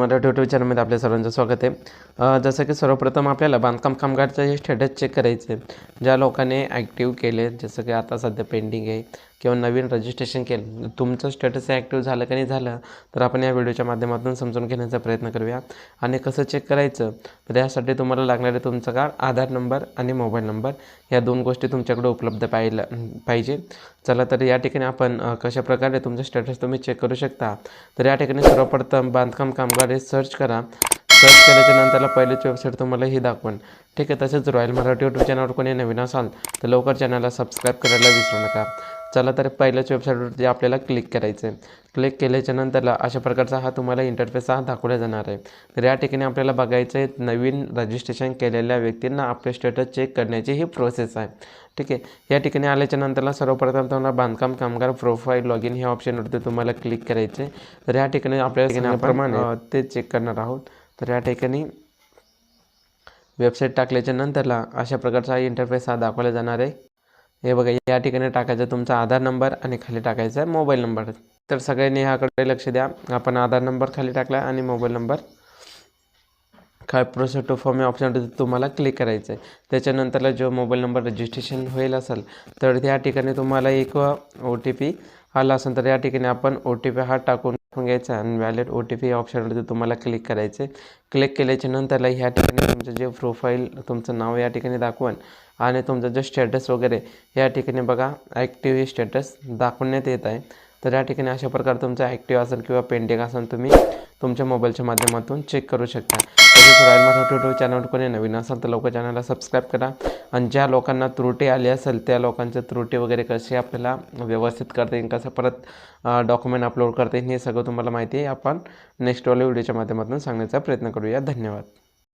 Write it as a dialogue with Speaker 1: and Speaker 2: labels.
Speaker 1: Marathi YouTube चॅनलमध्ये आपल्या सर्वांचं स्वागत आहे. जसं की सर्वप्रथम आपल्याला बांधकाम कामगारचं हे स्टेटस चेक करायचं आहे ज्या लोकांनी ॲक्टिव्ह केले जसं की आता सध्या पेंडिंग आहे. किंवा नवीन रजिस्ट्रेशन केलं. तुमचं स्टेटस ॲक्टिव्ह झालं का नाही झालं तर आपण या व्हिडिओच्या माध्यमातून समजून घेण्याचा प्रयत्न करूया. आणि कसं चेक करायचं तर यासाठी तुम्हाला लागणारे तुमचं का आधार नंबर आणि मोबाईल नंबर या दोन गोष्टी तुमच्याकडे उपलब्ध पाहिलं पाहिजे. चला तर या ठिकाणी आपण कशा प्रकारे तुमचं स्टेटस तुम्ही चेक करू शकता तर या ठिकाणी सर्वप्रथम बांधकाम कामगार हे सर्च करा. सर्च केल्याच्या नंतरला पहिलीच वेबसाईट तुम्हाला ही दाखवून. ठीक आहे तसेच रॉयल मराठी यूट्यूब चॅनलवर कोणी नवीन असाल तर लवकर चॅनलला सबस्क्राईब करायला विसरू नका. चला तर पहिल्याच वेबसाईटवरती आपल्याला क्लिक करायचं आहे क्लिक केल्याच्या नंतरला अशा प्रकारचा हा तुम्हाला इंटरफेस हा दाखवला जाणार आहे. तर या ठिकाणी आपल्याला बघायचं आहे नवीन रजिस्ट्रेशन केलेल्या व्यक्तींना आपले स्टेटस चेक करण्याची ही प्रोसेस आहे. ठीक आहे? या ठिकाणी आल्याच्या नंतरला सर्वप्रथम तुम्हाला बांधकाम कामगार प्रोफाईल लॉगिन ह्या ऑप्शनवरती तुम्हाला क्लिक करायचे तर या ठिकाणी आपल्याला प्रमाणे ते चेक करणार आहोत. तर या ठिकाणी वेबसाईट टाकल्याच्या नंतरला अशा प्रकारचा इंटरफेस हा दाखवला जाणार आहे. हे बघा या ठिकाणी टाकायचा तुमचा आधार नंबर आणि खाली टाकायचा आहे मोबाईल नंबर. तर सगळ्यांनी ह्याकडे लक्ष द्या. आपण आधार नंबर खाली टाकला आणि मोबाईल नंबर. काय प्रोसेस टू फॉर्म या ऑप्शनवरती तुम्हाला क्लिक करायचं आहे त्याच्यानंतरला जो मोबाईल नंबर रजिस्ट्रेशन होईल असेल तर त्या ठिकाणी तुम्हाला एक ओ टी पी आला असेल तर या ठिकाणी आपण ओ टी पी हा टाकून घ्यायचा आणि वॅलेट ओ टी पी या ऑप्शनवरती तुम्हाला क्लिक करायचे क्लिक केल्याच्या नंतरला ह्या ठिकाणी तुमचं जे प्रोफाईल तुमचं नाव या ठिकाणी दाखवून आणि तुमचं जे स्टेटस वगैरे या ठिकाणी बघा ॲक्टिव्ह स्टेटस दाखवण्यात येत आहे. तर या ठिकाणी अशा प्रकारे तुमचं ॲक्टिव्ह असेल किंवा पेंडिंग असेल तुम्ही तुमच्या मोबाईलच्या माध्यमातून चेक करू शकता. तसेच रॉयल मराठी यूट्यूब चॅनलवर कोणी नवीन असेल तर लवकर चॅनलला सबस्क्राईब करा. आणि ज्या लोकांना त्रुटी आली असेल त्या लोकांच्या त्रुटी वगैरे कशी आपल्याला व्यवस्थित करता येईल कसं परत डॉक्युमेंट अपलोड करता येईल हे सगळं तुम्हाला माहिती आहे. आपण नेक्स्ट वाल्या व्हिडिओच्या माध्यमातून सांगण्याचा प्रयत्न करूया. धन्यवाद.